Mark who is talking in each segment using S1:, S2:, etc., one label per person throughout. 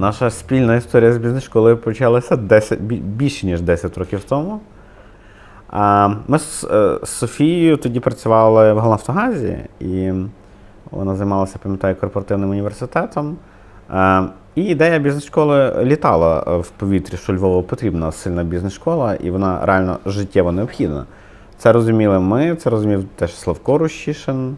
S1: Наша спільна історія з бізнес-школою почалася 10, більше, ніж 10 років тому. Ми з е, Софією тоді працювали в Галнафтогазі, і вона займалася, пам'ятаю, корпоративним університетом. Е, І ідея бізнес-школи літала в повітрі, що Львову потрібна сильна бізнес-школа, і вона реально життєво необхідна. Це розуміли ми, це розумів теж Славко Рущишин.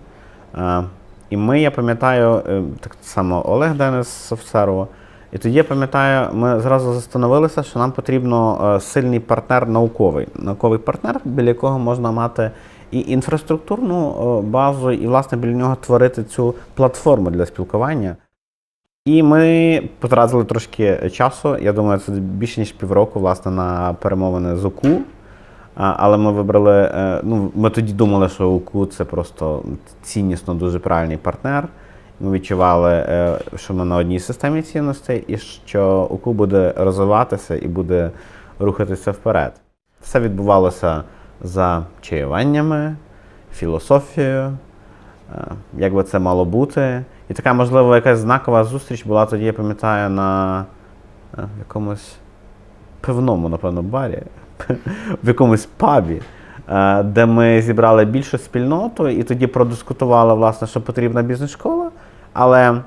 S1: Е, І ми, я пам'ятаю, так само Олег Денис з офіцеру. І тоді я пам'ятаю, ми зразу застановилися, що нам потрібно е, сильний партнер науковий. Науковий партнер, біля якого можна мати і інфраструктурну е, базу, і, власне, біля нього творити цю платформу для спілкування. І ми потратили трошки часу. Я думаю, це більше ніж півроку, власне, на перемовини з ОКУ. Але ми вибрали. е, Ну, ми тоді думали, що УКУ це просто ціннісно дуже правильний партнер. Ми відчували, е, що ми на одній системі цінностей, і що УКУ буде розвиватися і буде рухатися вперед. Все відбувалося за чаюваннями, філософією, е, як би це мало бути. І така, можливо, якась знакова зустріч була тоді, я пам'ятаю, на е, якомусь пивному, напевно, барі, в якомусь пабі, де ми зібрали більшу спільноту і тоді продискутували, власне, що потрібна бізнес-школа. Але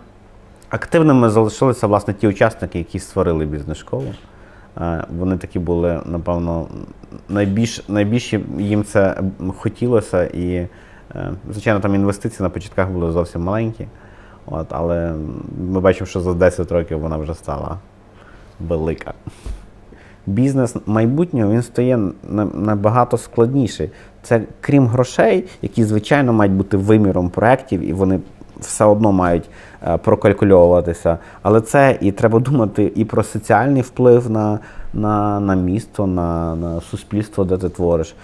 S1: активними залишилися власне ті учасники, які створили бізнес-школу. Е, Вони такі були, напевно, найбільш, найбільше їм це хотілося. І, е, звичайно, там інвестиції на початках були зовсім маленькі. От, але ми бачимо, що за 10 років вона вже стала велика. Бізнес майбутнього він стає набагато складніший. Це крім грошей, які звичайно мають бути виміром проєктів, і вони все одно мають прокалькульовуватися. Але це і треба думати і про соціальний вплив на, на, на місто, на, на суспільство, де ти твориш,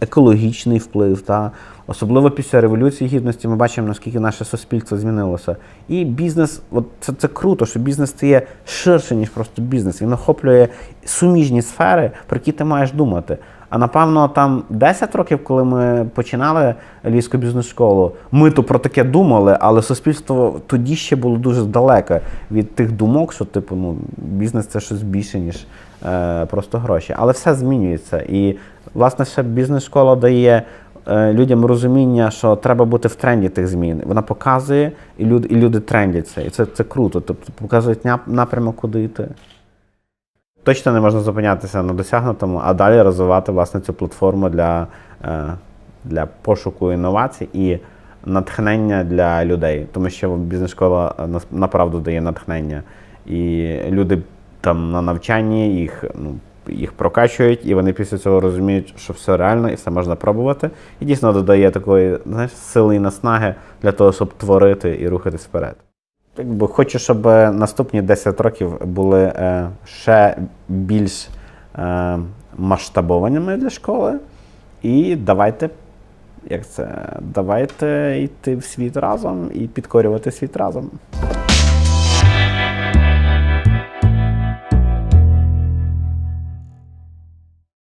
S1: екологічний вплив. Та? Особливо після Революції Гідності ми бачимо, наскільки наше суспільство змінилося. І бізнес, от це, це круто, що бізнес стає ширше, ніж просто бізнес. Він охоплює суміжні сфери, про які ти маєш думати. А напевно, там 10 років, коли ми починали Львівську бізнес-школу, ми то про таке думали, але суспільство тоді ще було дуже далеке від тих думок, що типу, ну, бізнес це щось більше, ніж е, просто гроші. Але все змінюється. І, власне, ще бізнес-школа дає е, людям розуміння, що треба бути в тренді тих змін. Вона показує, і люди, і люди трендяться. І це, це круто. Тобто показують напрямок, куди йти. Точно не можна зупинятися на досягнутому, а далі розвивати власне цю платформу для, е, для пошуку інновацій і натхнення для людей. Тому що бізнес-школа е, направду дає натхнення. І люди там на навчанні їх, ну, їх прокачують, і вони після цього розуміють, що все реально і все можна пробувати. І дійсно додає такої знаєш, сили і наснаги для того, щоб творити і рухатись вперед. Якби хочу, щоб наступні 10 років були е, ще більш е, масштабованими для школи. І давайте, як це, давайте йти в світ разом і підкорювати світ разом.